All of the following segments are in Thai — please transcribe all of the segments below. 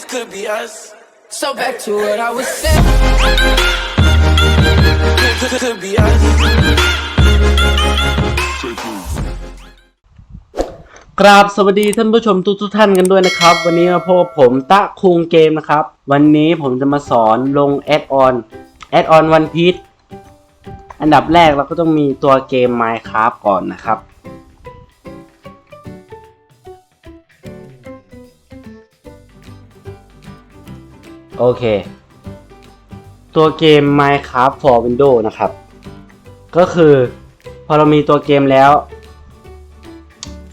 this could be us. So back to what I was saying. Could, could, could be us. กราบสวัสดีท่านผู้ชมทุกทุกๆท่านกันด้วยนะครับ วันนี้มาพบกับผมตะคุงเกมนะครับ วันนี้ผมจะมาสอนลงแอดออนแอดออนวันพีชอันดับแรกเราก็ต้องมีตัวเกม Minecraft ก่อนนะครับ โอเค ตัวเกม Minecraft for Windows นะครับ ก็คือพอเรามีตัวเกมแล้ว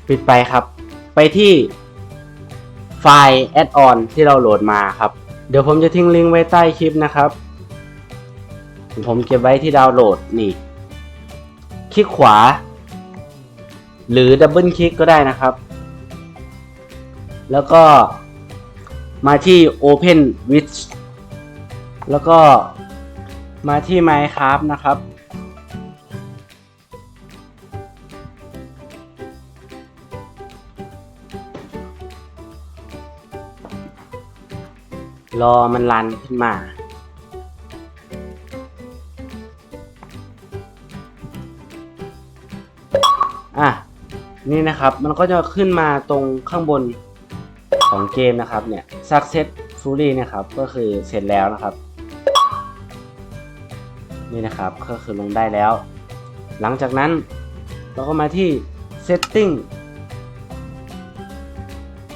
ปิดไปครับ ไปที่ไฟล์แอดออนที่เราโหลดมาครับ เดี๋ยวผมจะทิ้งลิงก์ไว้ใต้คลิปนะครับ ผมเก็บไว้ที่ดาวน์โหลดนี่ คลิกขวา หรือดับเบิลคลิกก็ได้นะครับ แล้วก็ มาที่ Open with แล้วก็มาที่ Minecraft นะครับ รอมันรันขึ้นมา อะ นี่นะครับ มันก็จะขึ้นมาตรงข้างบน ของเกมนะครับเนี่ย successfully นะครับก็คือเสร็จแล้วนะครับ นี่นะครับก็คือลงได้แล้ว หลังจากนั้นเราก็มาที่ setting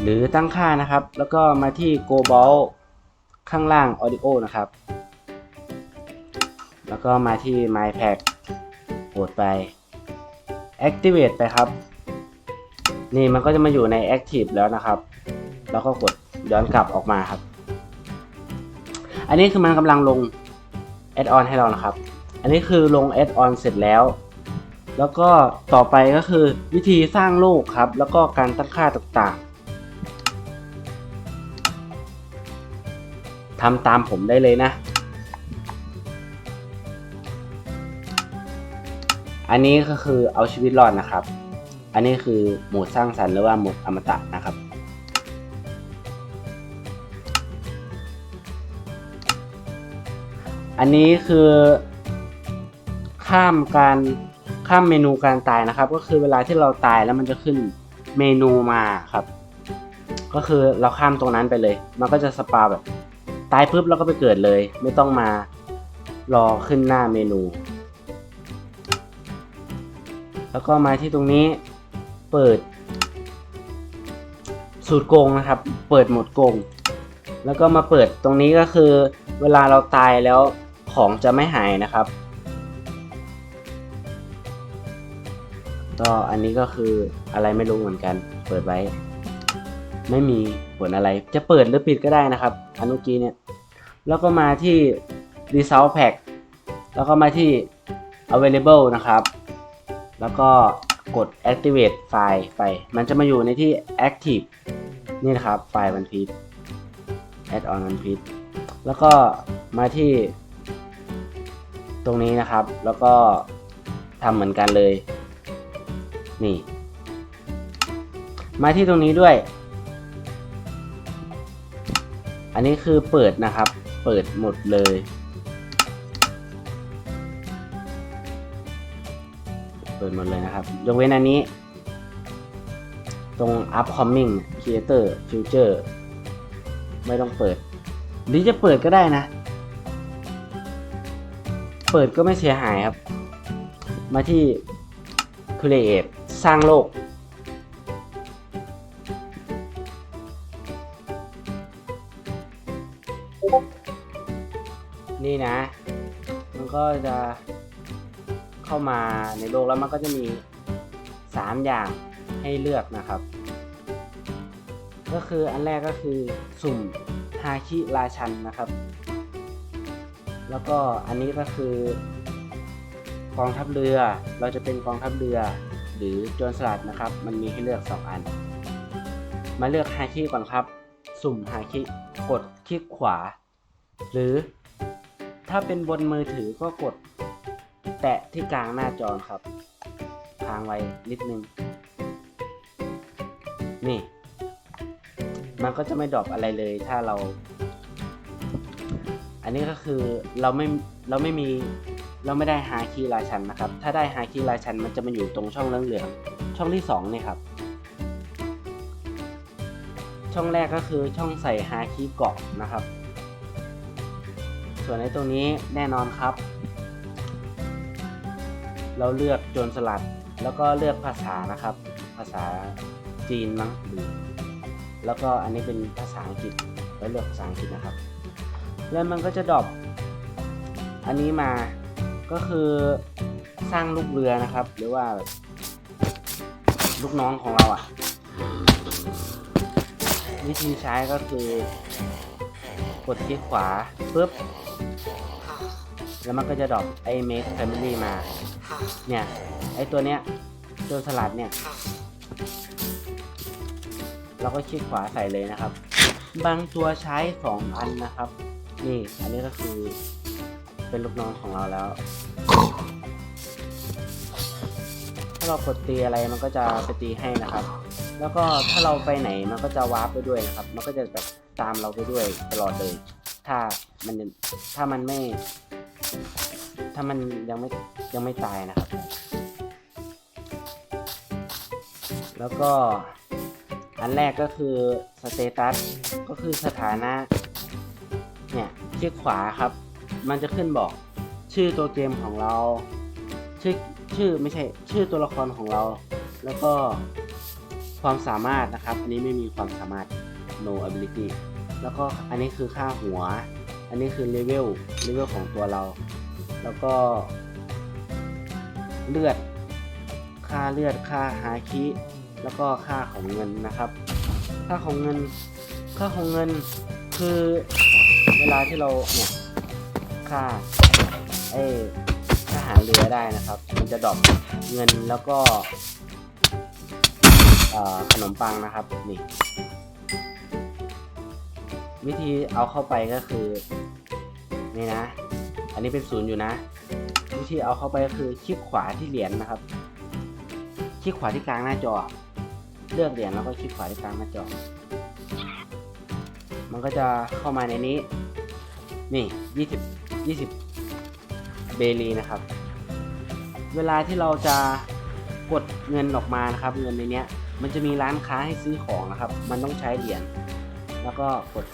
หรือตั้งค่านะครับ แล้วก็มาที่ global ข้างล่าง audio นะครับ แล้วก็มาที่ my pack กดไป activate ไปครับ นี่มันก็จะมาอยู่ใน active แล้วนะครับ แล้วก็กดย้อนกลับออกมาครับ อันนี้คือมันกำลังลง add on ให้เรานะครับ อันนี้คือลง add on เสร็จแล้ว แล้วก็ต่อไปก็คือวิธีสร้างโลกครับ แล้วก็การตั้งค่าต่างๆทำตามผมได้เลยนะ อันนี้ก็คือเอาชีวิตรอดนะครับ อันนี้คือโหมดสร้างสรรค์หรือว่าโหมดอมตะนะครับ อันนี้คือข้ามการข้ามเมนูการตายนะครับ ก็คือเวลาที่เราตายแล้วมันจะขึ้นเมนูมาครับ ก็คือเราข้ามตรงนั้นไปเลย มันก็จะสปาแบบตายปุ๊บแล้วก็ไปเกิดเลย ไม่ต้องมารอขึ้นหน้าเมนู แล้วก็มาที่ตรงนี้เปิด สูตรโกงนะครับ เปิดหมดโกง แล้วก็มาเปิดตรงนี้ก็คือ เวลาเราตายแล้ว ของจะไม่หายนะครับ ก็อันนี้ก็คืออะไรไม่รู้เหมือนกัน เปิดไว้ ไม่มีผลอะไร จะเปิดหรือปิดก็ได้นะครับอันเมื่อกี้เนี่ย แล้วก็มาที่ result pack แล้วก็มาที่ available นะครับ แล้วก็กด activate ไฟล์ไป มันจะมาอยู่ในที่ active นี่นะครับ ไฟล์ One Piece add on One Piece แล้วก็มาที่ ตรงนี้นะครับ แล้วก็ทำเหมือนกันเลย นี่ มาที่ตรงนี้ด้วย อันนี้คือเปิดนะครับ เปิดหมดเลย เปิดหมดเลยนะครับ ยกเว้นอันนี้ ตรง upcoming creator future ไม่ต้องเปิด หรือจะเปิดก็ได้นะ เปิดก็ไม่เสียหายครับ มาที่ create สร้างโลก นี่นะ มันก็จะเข้ามาในโลกแล้วมันก็จะมี 3 อย่างให้เลือกนะครับ ก็คืออันแรกก็คือสุ่มฮาคิราชันนะครับ แล้วก็อันนี้ก็คือกองทัพเรือ เราจะเป็นกองทัพเรือ หรือโจรสลัดนะครับ มันมีให้เลือก 2 อัน มาเลือกฮาคิก่อนครับ สุ่มฮาคิกดคลิกขวา หรือถ้าเป็นบนมือถือก็กดแตะที่กลางหน้าจอครับค้างไว้นิดนึง นี่ มันก็จะไม่ดรอปอะไรเลยถ้าเรา นนี้ก็คือเราไม่เราไม่มีเราไม่ได้ฮาคีราชันนะครับ ถ้าได้ฮาคีราชันมันจะมาอยู่ตรงช่องเหลืองๆช่องที่สองเนี่ยครับ ช่องแรกก็คือช่องใส่ฮาคีเกาะนะครับ ส่วนในตรงนี้แน่นอนครับ เราเลือกโจรสลัดแล้วก็เลือกภาษานะครับ ภาษาจีนมั้งแล้วก็อันนี้เป็นภาษาอังกฤษแล้วเลือกภาษาอังกฤษนะครับ แล้วมันก็จะดรอปอันนี้มาก็คือสร้างลูกเรือนะครับ หรือว่าลูกน้องของเราอะ่ะ วิธีใช้ก็คือกดคลิกขวาปุ๊บแล้วมันก็จะดรอปไอ้ make family มา เนี่ย ไอ้ตัวเนี้ยตัวสลัดเนี่ย เราก็คลิกขวาใส่เลยนะครับ บางตัวใช้สองอันนะครับ นี่ อันนี้ก็คือเป็นลูกน้องของเราแล้ว ถ้าเรากดตีอะไรมันก็จะไปตีให้นะครับ แล้วก็ถ้าเราไปไหนมันก็จะวาร์ปไปด้วยนะครับ มันก็จะแบบตามเราไปด้วยตลอดเลย ถ้ามันถ้ามันไม่ ถ้ามันยังไม่ยังไม่ตายนะครับ แล้วก็อันแรกก็คือสเตตัสก็คือสถานะ เนี่ยคลิกขวาครับ มันจะขึ้นบอกชื่อตัวเกมของเรา ชื่อชื่อไม่ใช่ชื่อตัวละครของเรา แล้วก็ความสามารถนะครับ อันนี้ไม่มีความสามารถ no ability แล้วก็อันนี้คือค่าหัว อันนี้คือเลเวลเลเวลของตัวเรา แล้วก็ เลือด ค่าเลือดค่าฮาคิแล้วก็ค่าของเงินนะครับ ค่าของเงิน ค่าของเงินคือ เวลาที่เราเนี่ยค่าไอ้ทหารเรือได้นะครับ มันจะดรอปเงินแล้วก็ขนมปังนะครับนี่วิธีเอาเข้าไปก็คือนี่นะ อันนี้เป็นศูนย์อยู่นะ วิธีเอาเข้าไปก็คือคลิกขวาที่เหรียญนะครับ คลิกขวาที่กลางหน้าจอ เลือกเหรียญแล้วก็คลิกขวาที่กลางหน้าจอ มันก็จะเข้ามาในนี้ นี่ยี่สิบยี่สิบเบลีนะครับ เวลาที่เราจะกดเงินออกมานะครับ เงินในเนี้ยมันจะมีร้านค้าให้ซื้อของนะครับ มันต้องใช้เหรียญ แล้วก็กด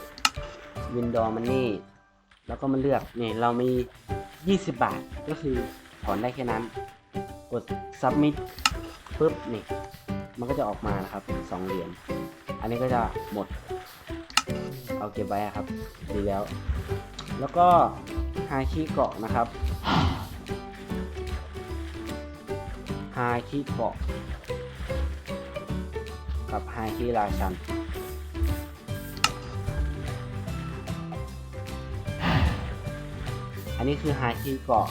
Window Money แล้วก็มาเลือกนี่เรามี 20 บาท ก็คือถอนได้แค่นั้น กด submit ปุ๊บนี่ มันก็จะออกมานะครับสองเหรียญ อันนี้ก็จะหมด เอาเก็บไว้ครับ ดีแล้ว แล้วก็ฮาคิเกาะนะครับฮาคิเกาะกับฮาคิราชันอันนี้คือฮาคิเกาะ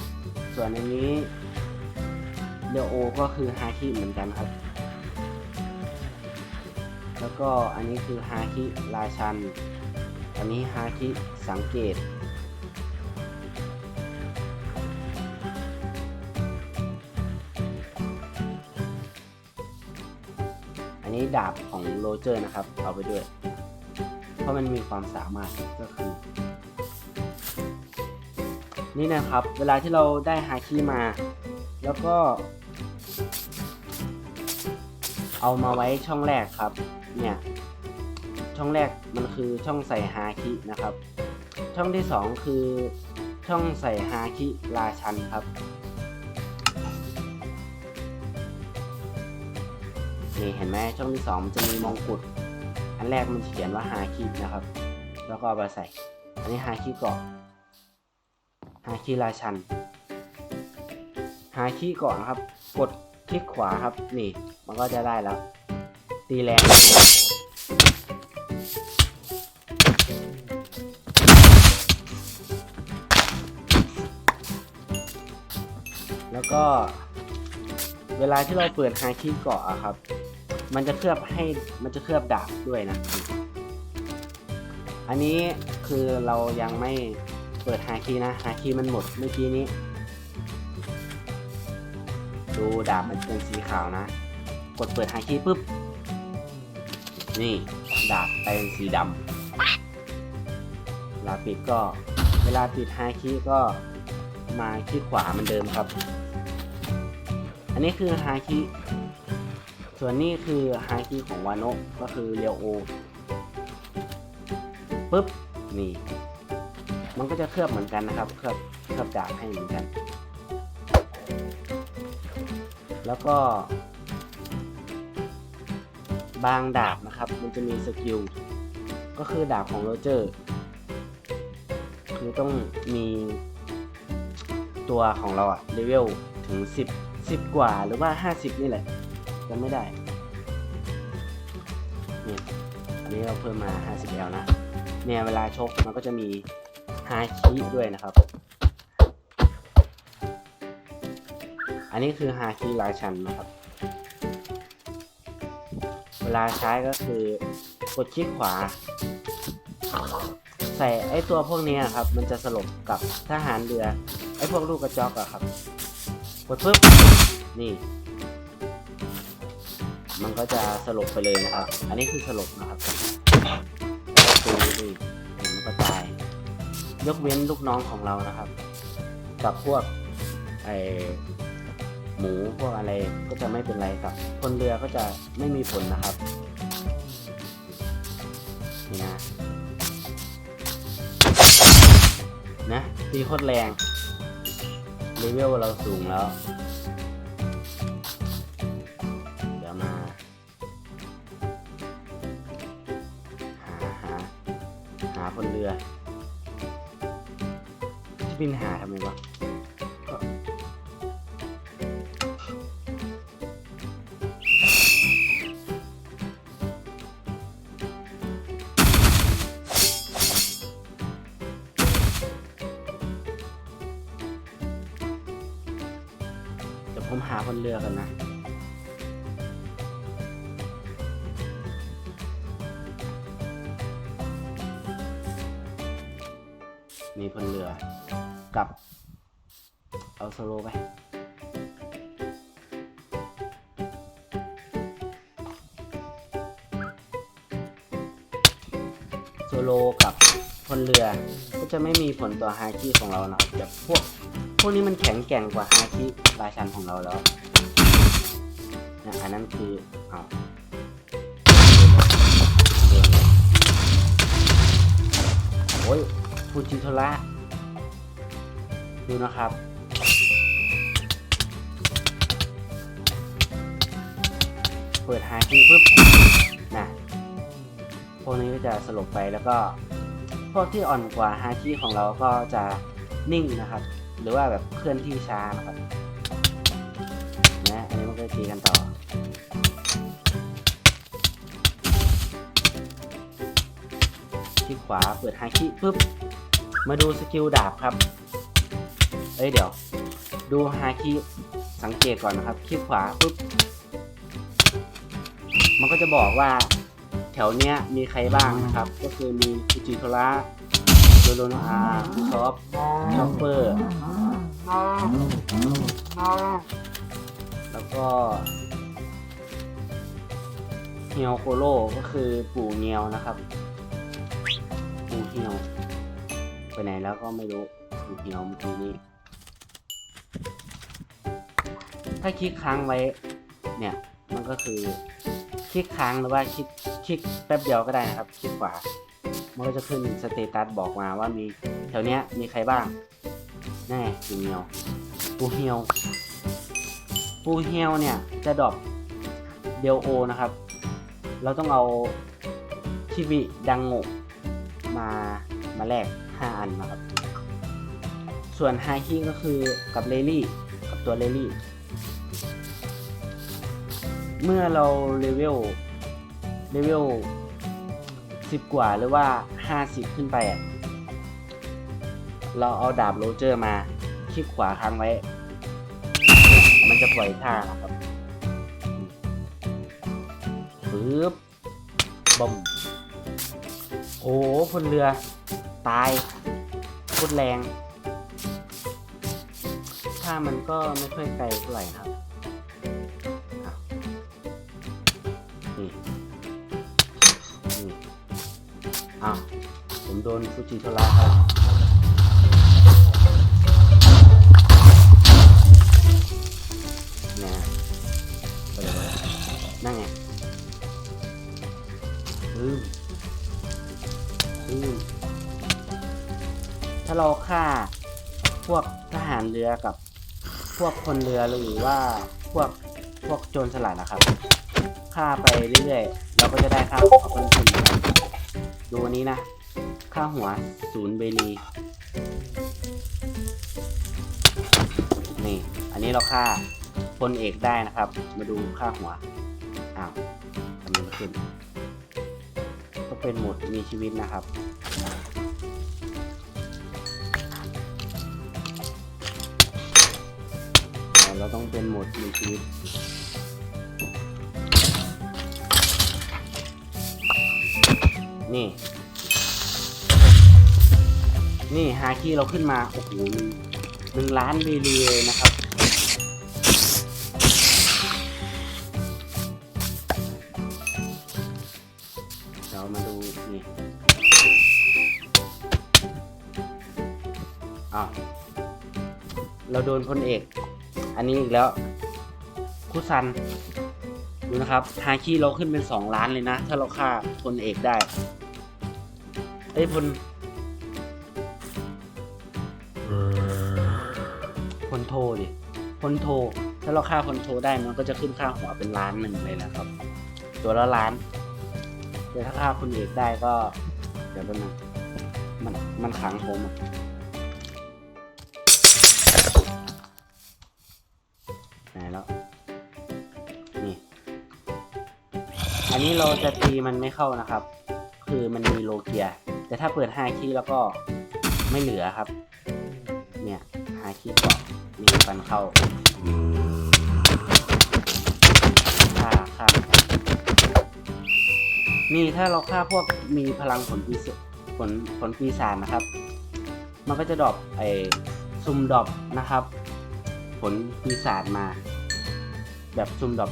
ส่วนอันนี้เดโอ ก็คือฮาคิเหมือนกันครับ แล้วก็อันนี้คือฮาคิราชัน อันนี้ฮาคิสังเกต อันนี้ดาบของโรเจอร์นะครับ เอาไปด้วย เพราะมันมีความสามารถก็คือ นี่นะครับ เวลาที่เราได้ฮาคิมา แล้วก็เอามาไว้ช่องแรกครับ เนี่ย ช่องแรกมันคือช่องใส่ฮาคินะครับ ช่องที่สองคือช่องใส่ฮาคิราชันครับนี่เห็นไหมช่องที่สองมันจะมีมงกุฎอันแรกมันเขียนว่าฮาคินะครับ แล้วก็มาใส่ อันนี้ฮาคิเกาะฮาคิราชันฮาคิเก่อนครับ กดคลิกขวาครับนี่ มันก็จะได้แล้ว ตีแรงแล้วก็เวลาที่เราเปิดไฮคิเกาะอะครับ มันจะเคลือบให้มันจะเคลือบดาบด้วยนะ อันนี้คือเรายังไม่เปิดไฮคีนะไฮคีมันหมดเมื่อกี้นี้ ดูดาบมันเป็นสีขาวนะ กดเปิดไฮคีปุ๊บ นี่ดาบเป็นสีดำเวลาปิดก็เวลาปิดไฮคีก็มาคลิกขวาเหมือนเดิมครับ อันนี้คือไฮคีส่วนนี้คือไฮคีของวานโนะก็คือเรียวโอปุ๊บนี่มันก็จะเคลือบเหมือนกันนะครับ เคลือบเคลือบดาบให้เหมือนกัน แล้วก็ บางดาบนะครับ มันจะมีสกิล ก็คือดาบของโรเจอร์คือต้องมีตัวของเราอะเลเวลถึง 10 10 กว่าหรือว่า 50 นี่แหละจำไม่ได้เนี่ยอันนี้เราเพิ่มมา 50 แล้วนะ เนี่ยเวลาชกมันก็จะมีฮาคิด้วยนะครับ อันนี้คือฮาคิราชันนะครับ เวลาใช้ก็คือกดคลิกขวา ใส่ไอตัวพวกนี้ครับ มันจะสลบกับทหารเรือ ไอพวกลูกกระจอกอะครับ กดปุ๊บ นี่ มันก็จะสลบไปเลยนะครับ อันนี้คือสลบนะครับตูนี่เห็นมันก็ตาย ยกเว้นลูกน้องของเรานะครับ กับพวกไอ หมูพวกอะไรก็จะไม่เป็นไรกับ คนเรือก็จะไม่มีผลนะครับนี่นะนะตีโคตรแรงเลเวลเราสูงแล้ว เดี๋ยวมาหาหาหาคนเรือจะบินหาทำไมวะ คนเรือกันนะมีพลเรือกับเอาโซโลไปโซโลกับพลเรือก็จะไม่มีผลต่อฮาคิของเรานะครับแบบพวก วกนี้มันแข็งแกร่งกว่าฮาคิราชันของเราแล้วนะอันนั้นคือเอาโอ้ยฟูจิโทระดูนะครับเปิดฮาคิปุ๊บนะพวกนี้ก็จะสลบไปแล้วก็ พวกที่อ่อนกว่าฮาคิของเราก็จะนิ่งนะครับ หรือว่าแบบเคลื่อนที่ช้านะครับนะอันนี้มันก็ตีกันต่อคลิกขวาเปิดฮาคิปุ๊บมาดูสกิลดาบครับ เอ้ยเดี๋ยว ดูฮาคิสังเกตก่อนนะครับคลิกขวาปุ๊บ มันก็จะบอกว่าแถวเนี้ยมีใครบ้างนะครับ ก็คือมีฟูจิโทระ โดโรโนอาคูชอปชอปเปอร์ แล้วก็เฮียวโคโร่ก็คือปู่เงียวนะครับ ปู่เฮียว ไปไหนแล้วก็ไม่รู้ปู่เฮียวเมื่อกี้นี้ ถ้าคลิกค้างไว้ เนี่ย มันก็คือ คลิกค้างหรือว่าคลิกคลิกแป๊บเดียวก็ได้นะครับ คลิกขวา มันก็จะขึ้นสเตตัสบอกมาว่ามีแถวเนี้ยมีใครบ้าง แน่ปูเฮียวปูเฮียวปูเฮียวเนี่ยจะดรอปเดลโอนะครับ เราต้องเอาทีวีดังโงะมามาแลก5 อันนะครับ ส่วนไฮคิก็คือกับเลลี่กับตัวเลลี่ เมื่อเราเลเวลเลเวล สิบกว่าหรือว่าห้าสิบขึ้นไปอะเราเอาดาบโรเจอร์มาคลิกขวาค้างไว้ มันจะปล่อยท่านะครับปึ๊บบอมโอ้โหพลเรือ ตายโคตรแรง ถ้ามันก็ไม่ค่อยไกลเท่าไหร่นะครับ โดนฟูจิโทระครับนะไปเลยวะนั่งไงอืมอืมถ้าเราฆ่าพวกทหารเรือกับ พวกคนเรือหรือว่าพวกพวกโจรสลัดนะครับฆ่าไปเรื่อยๆเราก็จะได้ค่าหัวเพิ่มขึ้นนะครับดูนี้นะ ค่าหัวศูนย์เบรีนี่อันนี้เราฆ่าพลเอกได้นะครับ มาดูค่าหัวอ้าวทำไมไม่ขึ้นก็เป็นโหมดมีชีวิตนะครับเราต้องเป็นโหมดมีชีวิตนี่ นี่ฮาคีเราขึ้นมาโอ้โหหนึ่งล้านเบรีเลยนะครับ เรามาดูนี่อ้าวเราโดนพลเอก อันนี้อีกแล้วคุซันดูนะครับฮาคีเราขึ้นเป็นสองล้านเลยนะ ถ้าเราฆ่าพลเอกได้เอ้ยพล พลโทถ้าเราฆ่าพลโทได้มันก็จะขึ้นค่าหัวเป็นล้านหนึ่งเลยนะครับ ตัวละล้านแต่ถ้าฆ่าคุณเอกได้ก็ เดี๋ยวแป๊บนึงมันมันขังผมอะไหนแล้ว นี่ อันนี้เราจะตีมันไม่เข้านะครับ คือมันมีโลเกีย แต่ถ้าเปิดห้าคีแล้วก็ไม่เหลือครับ เนี่ยห้าคีย์เกาะ มีฟันเข้าฆ่าฆ่านี่ถ้าเราฆ่าพวกมีพลังผลปีศาจผลผลปีศาจนะครับ มันก็จะดรอปไอ้ซุ่มดรอปนะครับ ผลปีศาจมา แบบซุ่มดรอป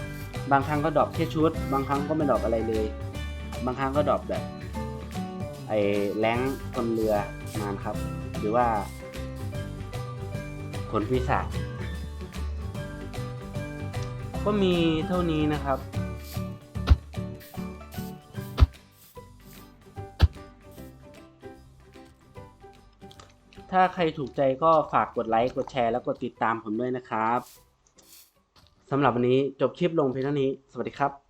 บางครั้งก็ดรอปแค่ชุด บางครั้งก็ไม่ดรอปอะไรเลย บางครั้งก็ดรอปแบบไอ้แรงคนเรือมานครับ หรือว่า ลปีศาจก็มีเท่านี้นะครับ ถ้าใครถูกใจก็ฝากกดไลค์ กดแชร์ แล้วกดติดตามผมด้วยนะครับ สำหรับวันนี้จบคลิปลงเพียงเท่านี้ สวัสดีครับ